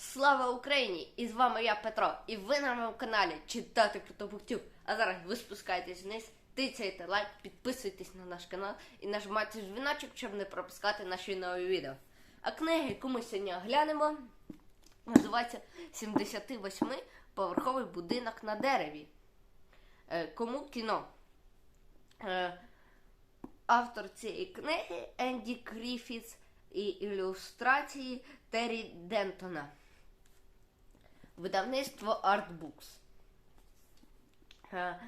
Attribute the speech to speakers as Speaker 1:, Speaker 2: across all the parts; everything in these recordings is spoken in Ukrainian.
Speaker 1: Слава Україні! І з вами я Петро. І ви на моєму каналі Читати Крутобуктюб. А зараз ви спускаєтесь вниз, тицяйте лайк, підписуйтесь на наш канал і нажимайте дзвіночок, щоб не пропускати наші нові відео. А книга, яку ми сьогодні оглянемо, називається 78-поверховий будинок на дереві. Е, Кому кіно? Е, Автор цієї книги Енді Кріфіс і ілюстрації Террі Дентона. Видавництво Artbooks. Е,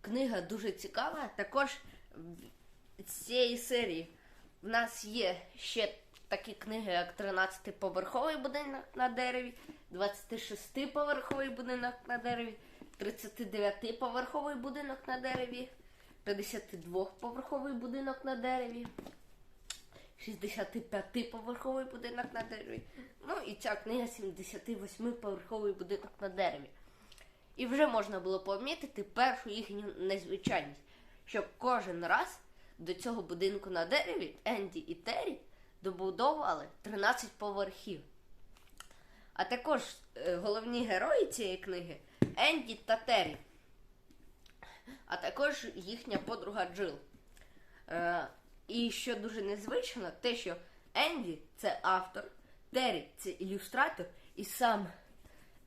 Speaker 1: Книга дуже цікава. Також з цієї серії в нас є ще такі книги, як 13-поверховий будинок на дереві, 26-поверховий будинок на дереві, 39-поверховий будинок на дереві, 52-поверховий будинок на дереві. 65-поверховий будинок на дереві. Ну і ця книга 78-поверховий будинок на дереві. І вже можна було помітити першу їхню незвичайність, що кожен раз до цього будинку на дереві Енді і Террі добудовували 13 поверхів. А також е, головні герої цієї книги Енді та Террі. А також їхня подруга Джил. І що дуже незвично, те, що Енді це автор, Террі це ілюстратор, і сам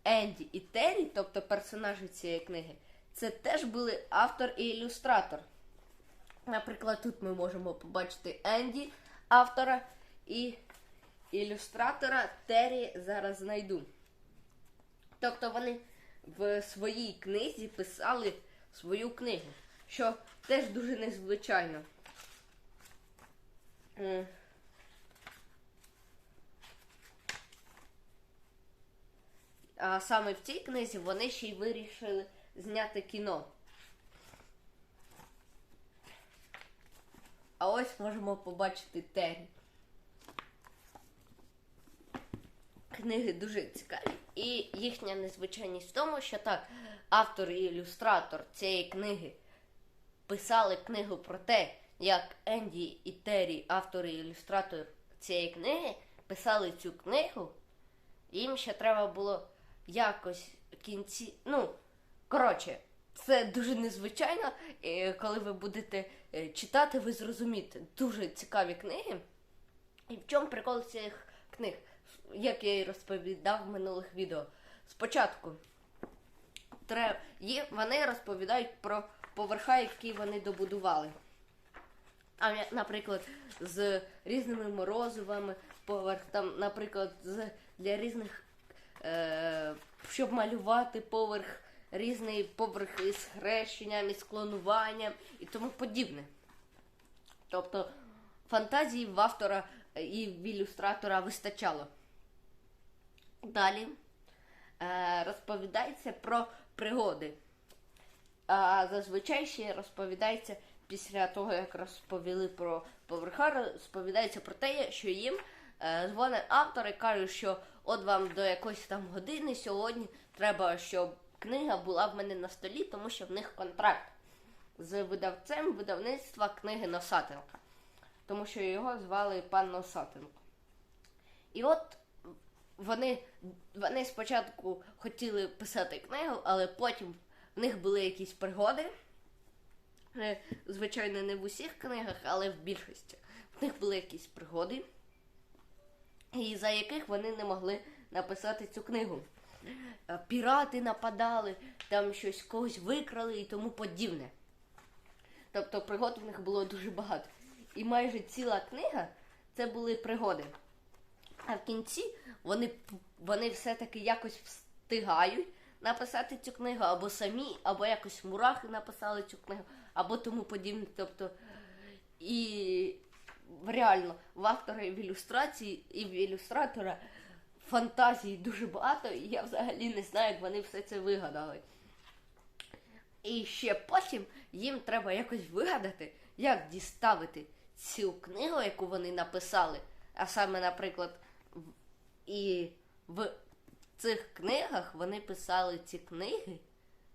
Speaker 1: Енді і Террі, тобто персонажі цієї книги, це теж були автор і ілюстратор. Наприклад, тут ми можемо побачити Енді, автора і ілюстратора Террі зараз знайду. Тобто вони в своїй книзі писали свою книгу, що теж дуже незвичайно. М. А саме в цій книзі вони ще й вирішили зняти кіно. А ось можемо побачити Террі. Книги дуже цікаві, і їхня незвичайність в тому, що так, автор і ілюстратор цієї книги писали книгу про те, як Енді і Террі, автор і ілюстратор цієї книги, писали цю книгу. Їм ще треба було якось кінці. Ну, коротше, це дуже незвичайно. І коли ви будете е, читати, ви зрозумієте дуже цікаві книги. І в чому прикол цих книг? Як я і розповідав в минулих відео. Спочатку вони розповідають про поверха, які вони добудували. А наприклад, з різними морозивами, поверх там, наприклад, з, для різних, е, щоб малювати поверх, різний поверх із хрещенням, із клонуванням і тому подібне. Тобто фантазії в автора і в ілюстратора вистачало. Далі е, розповідається про пригоди. А зазвичай ще розповідається після того, як розповіли про поверха, розповідається про те, що їм е, дзвонить автор і каже, що от вам до якоїсь там години сьогодні треба, щоб книга була в мене на столі, тому що в них контракт з видавцем видавництва книги Носатенка. Тому що його звали пан Носатенко. І от вони, вони спочатку хотіли писати книгу, але потім в них були якісь пригоди. Е, Звичайно, не в усіх книгах, але в більшості. В них були якісь пригоди, і за яких вони не могли написати цю книгу. Е, Пірати нападали, там щось когось викрали і тому подібне. Тобто пригод в них було дуже багато. І майже ціла книга це були пригоди. А в кінці вони, вони все-таки якось встигають написати цю книгу, або самі, або якось мурахи написали цю книгу, або тому подібне. Тобто, і реально в автора і в ілюстрації, і в ілюстратора фантазії дуже багато, і я взагалі не знаю, як вони все це вигадали. І ще потім їм треба якось вигадати, як діставити цю книгу, яку вони написали. А саме, наприклад, і в цих книгах вони писали ці книги,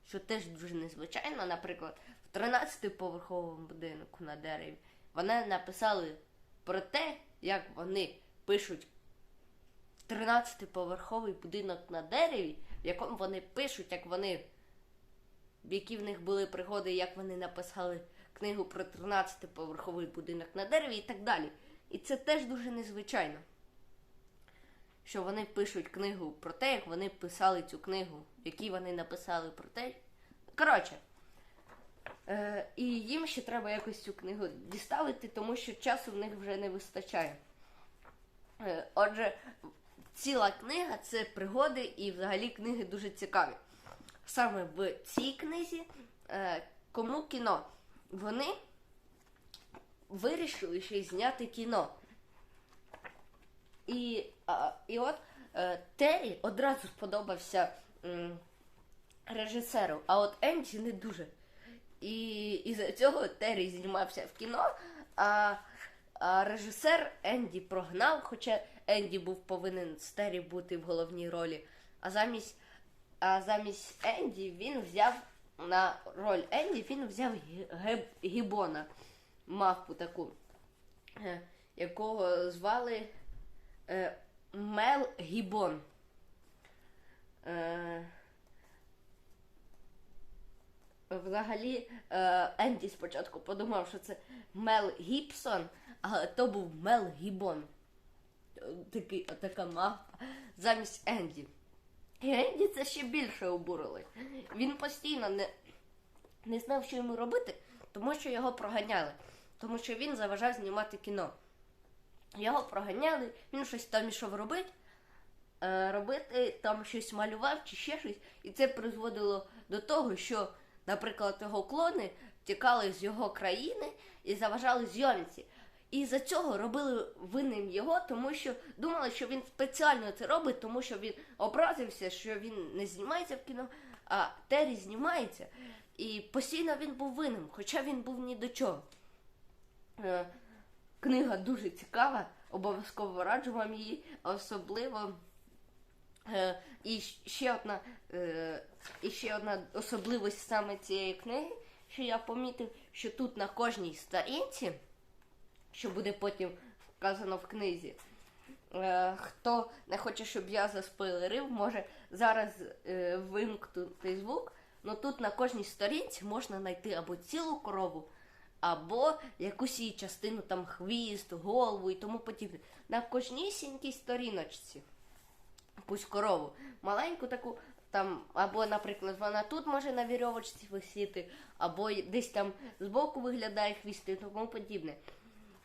Speaker 1: що теж дуже незвичайно. Наприклад, 13-поверховому будинку на дереві вони написали про те, як вони пишуть 13-поверховий будинок на дереві, в якому вони пишуть, як вони, які в них були пригоди, як вони написали книгу про 13-поверховий будинок на дереві і так далі. І це теж дуже незвичайно. Що вони пишуть книгу про те, як вони писали цю книгу, в якій вони написали про те. Коротше, е, і їм ще треба якось цю книгу діставити, тому що часу в них вже не вистачає. Е, Отже, ціла книга це пригоди і взагалі книги дуже цікаві. Саме в цій книзі е, кому кіно? Вони вирішили ще й зняти кіно. І, а, і от е, Террі одразу сподобався м, режисеру, а от Енді не дуже. І із-за цього Террі знімався в кіно, а, а режисер Енді прогнав, хоча Енді був повинен з Террі бути в головній ролі. А замість, а замість Енді він взяв на роль Енді він взяв Гібона, мавпу таку, е, якого звали е, Мел Гібон. Е, Взагалі, е, Енді спочатку подумав, що це Мел Гібсон, але то був Мел Гібон. Такий, така мавпа замість Енді. І Енді це ще більше обурили. Він постійно не, не знав, що йому робити, тому що його проганяли. Тому що він заважав знімати кіно. Його проганяли, він щось там ішов робити, е, робити, там щось малював чи ще щось. І це призводило до того, що, наприклад, його клони тікали з його країни і заважали зйомці. І за цього робили винним його, тому що думали, що він спеціально це робить, тому що він образився, що він не знімається в кіно, а Террі знімається. І постійно він був винним, хоча він був ні до чого. Е, Книга дуже цікава, обов'язково раджу вам її, особливо. Е, і ще одна, е, і ще одна особливість саме цієї книги, що я помітив, що тут на кожній сторінці, що буде потім вказано в книзі, е, хто не хоче, щоб я заспойлерив, може зараз е, вимкнути звук. Ну тут на кожній сторінці можна знайти або цілу корову, або якусь її частину, там хвіст, голову і тому подібне. На кожнісінькій сторіночці якусь корову. Маленьку таку, там, або, наприклад, вона тут може на вірьовочці висіти, або десь там збоку виглядає хвіст і тому подібне.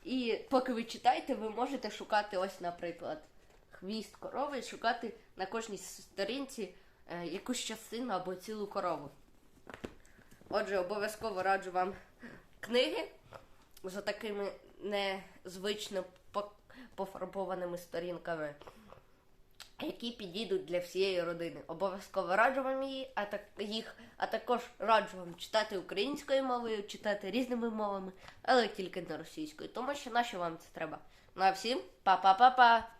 Speaker 1: І поки ви читаєте, ви можете шукати ось, наприклад, хвіст корови, шукати на кожній сторінці е, якусь частину або цілу корову. Отже, обов'язково раджу вам книги за такими незвично пофарбованими сторінками, які підійдуть для всієї родини. Обов'язково раджу вам її, а так їх, а також раджу вам читати українською мовою, читати різними мовами, але тільки не російською, тому що нащо вам це треба. Ну а всім па-па-па-па!